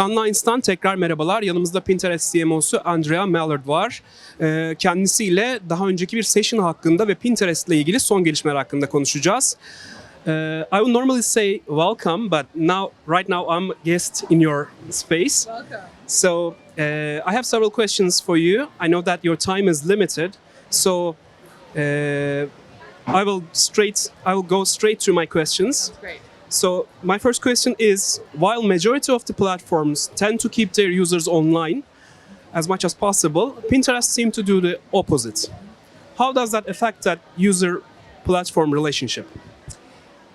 Canlines'tan tekrar merhabalar. Yanımızda Pinterest CMO'su Andrea Mallard var. Ee, Kendisiyle daha önceki bir session hakkında ve Pinterest ile ilgili son gelişmeler hakkında konuşacağız. Uh, I would normally say welcome, but now, right now, I'm a guest in your space. Welcome. So uh, I have several questions for you. I know that your time is limited, so uh, I will straight. I will go straight to my questions. Great. So my first question is: While majority of the platforms tend to keep their users online as much as possible, Pinterest seem to do the opposite. How does that affect that user-platform relationship?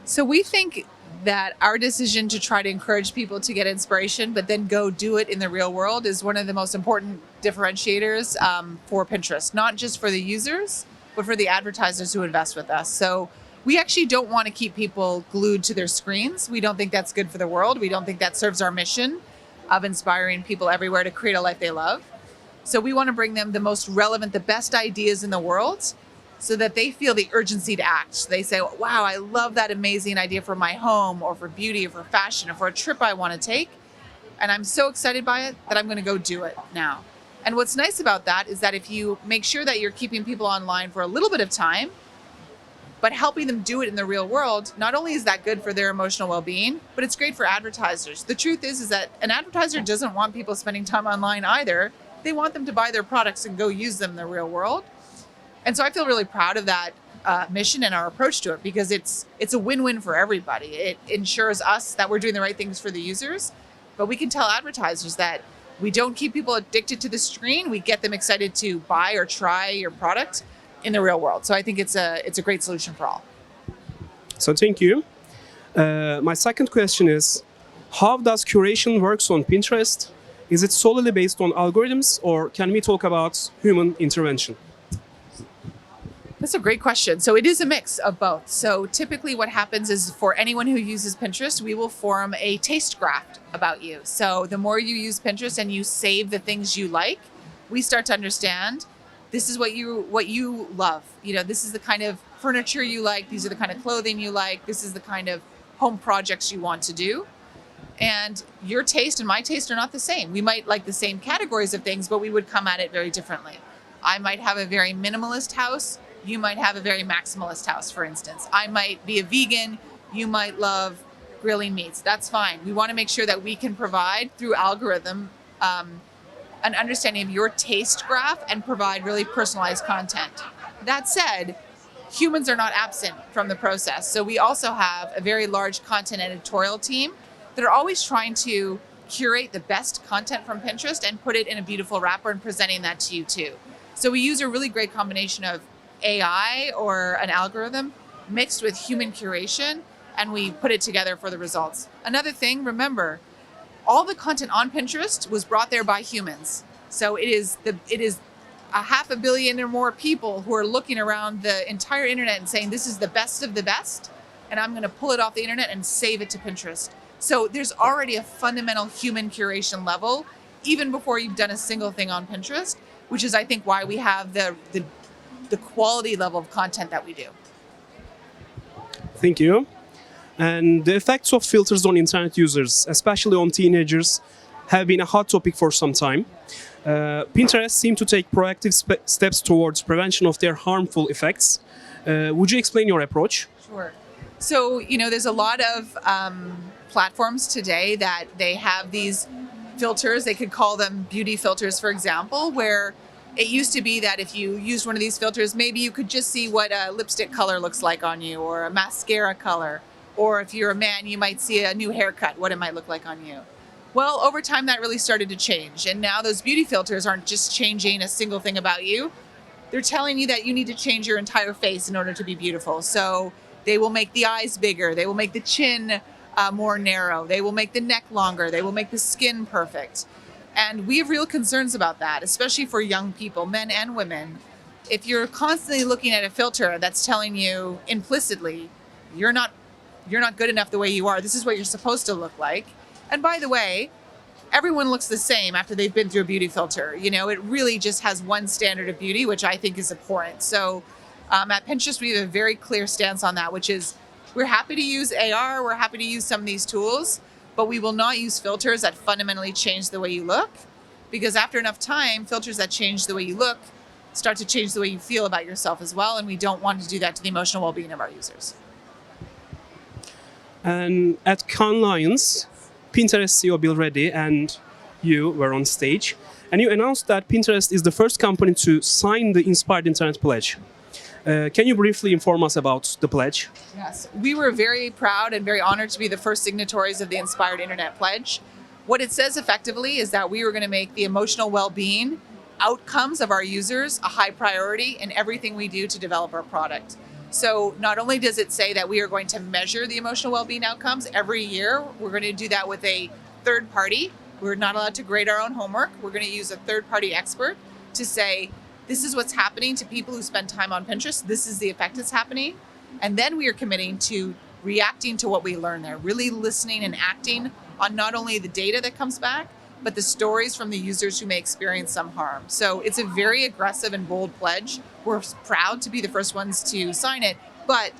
So we think that our decision to try to encourage people to get inspiration, but then go do it in the real world, is one of the most important differentiators um, for Pinterest. Not just for the users, but for the advertisers who invest with us. So we actually don't want to keep people glued to their screens. We don't think that's good for the world. We don't think that serves our mission of inspiring people everywhere to create a life they love. So we want to bring them the most relevant, the best ideas in the world so that they feel the urgency to act. They say, wow, I love that amazing idea for my home or for beauty or for fashion or for a trip I want to take. And I'm so excited by it that I'm going to go do it now. And what's nice about that is that if you make sure that you're keeping people online for a little bit of time, but helping them do it in the real world, not only is that good for their emotional well-being, but it's great for advertisers. The truth is is that an advertiser doesn't want people spending time online either. They want them to buy their products and go use them in the real world. And so I feel really proud of that uh, mission and our approach to it because it's it's a win-win for everybody. It ensures us that we're doing the right things for the users, but we can tell advertisers that we don't keep people addicted to the screen. We get them excited to buy or try your product in the real world. So I think it's a it's a great solution for all. So thank you. Uh, my second question is: How does curation works on Pinterest? Is it solely based on algorithms, or can we talk about human intervention? That's a great question. So it is a mix of both. So typically what happens is for anyone who uses Pinterest, we will form a taste graph about you. So the more you use Pinterest and you save the things you like, we start to understand this is what you what you love. You know, this is the kind of furniture you like, these are the kind of clothing you like, this is the kind of home projects you want to do. And your taste and my taste are not the same. We might like the same categories of things, but we would come at it very differently. I might have a very minimalist house you might have a very maximalist house, for instance. I might be a vegan. You might love grilling meats. That's fine. We want to make sure that we can provide through algorithm um, an understanding of your taste graph and provide really personalized content. That said, humans are not absent from the process. So we also have a very large content editorial team that are always trying to curate the best content from Pinterest and put it in a beautiful wrapper and presenting that to you too. So we use a really great combination of AI or an algorithm mixed with human curation and we put it together for the results. Another thing, remember, all the content on Pinterest was brought there by humans. So it is the it is a half a billion or more people who are looking around the entire internet and saying this is the best of the best and I'm going to pull it off the internet and save it to Pinterest. So there's already a fundamental human curation level even before you've done a single thing on Pinterest, which is I think why we have the the the quality level of content that we do. Thank you. And the effects of filters on internet users, especially on teenagers, have been a hot topic for some time. Uh, Pinterest seem to take proactive steps towards prevention of their harmful effects. Uh, would you explain your approach? Sure. So, you know, there's a lot of um, platforms today that they have these filters. They could call them beauty filters, for example, where it used to be that if you used one of these filters, maybe you could just see what a lipstick color looks like on you or a mascara color. Or if you're a man, you might see a new haircut, what it might look like on you. Well, over time, that really started to change. And now those beauty filters aren't just changing a single thing about you, they're telling you that you need to change your entire face in order to be beautiful. So they will make the eyes bigger, they will make the chin uh, more narrow, they will make the neck longer, they will make the skin perfect. And we have real concerns about that, especially for young people, men and women. If you're constantly looking at a filter that's telling you implicitly, you're not you're not good enough the way you are. This is what you're supposed to look like. And by the way, everyone looks the same after they've been through a beauty filter. You know, it really just has one standard of beauty, which I think is abhorrent. So um, at Pinterest, we have a very clear stance on that, which is we're happy to use AR, we're happy to use some of these tools, but we will not use filters that fundamentally change the way you look because after enough time, filters that change the way you look start to change the way you feel about yourself as well. And we don't want to do that to the emotional well being of our users. And at Cannes Lions, Pinterest CEO Bill Reddy and you were on stage, and you announced that Pinterest is the first company to sign the Inspired Internet Pledge. Uh, can you briefly inform us about the pledge? Yes, we were very proud and very honored to be the first signatories of the Inspired Internet Pledge. What it says effectively is that we were going to make the emotional well being outcomes of our users a high priority in everything we do to develop our product. So, not only does it say that we are going to measure the emotional well being outcomes every year, we're going to do that with a third party. We're not allowed to grade our own homework. We're going to use a third party expert to say, this is what's happening to people who spend time on Pinterest. This is the effect that's happening. And then we are committing to reacting to what we learn there, really listening and acting on not only the data that comes back, but the stories from the users who may experience some harm. So it's a very aggressive and bold pledge. We're proud to be the first ones to sign it, but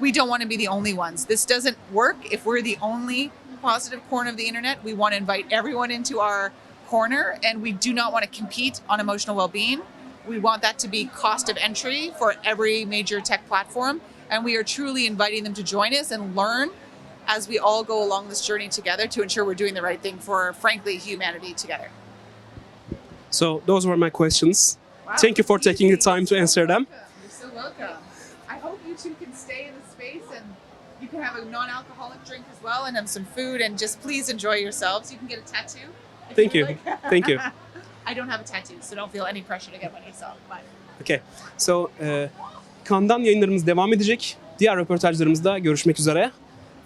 we don't want to be the only ones. This doesn't work if we're the only positive corner of the internet. We want to invite everyone into our corner, and we do not want to compete on emotional well being. We want that to be cost of entry for every major tech platform. And we are truly inviting them to join us and learn as we all go along this journey together to ensure we're doing the right thing for, frankly, humanity together. So those were my questions. Thank you for taking the time to answer them. You're so welcome. I hope you two can stay in the space and you can have a non-alcoholic drink as well and have some food and just please enjoy yourselves. You can get a tattoo. Thank you. like. Thank you. I don't have a tattoo, so don't feel any pressure to get one yourself. But Okay. So, uh, e, Cannes'dan yayınlarımız devam edecek. Diğer röportajlarımızda görüşmek üzere.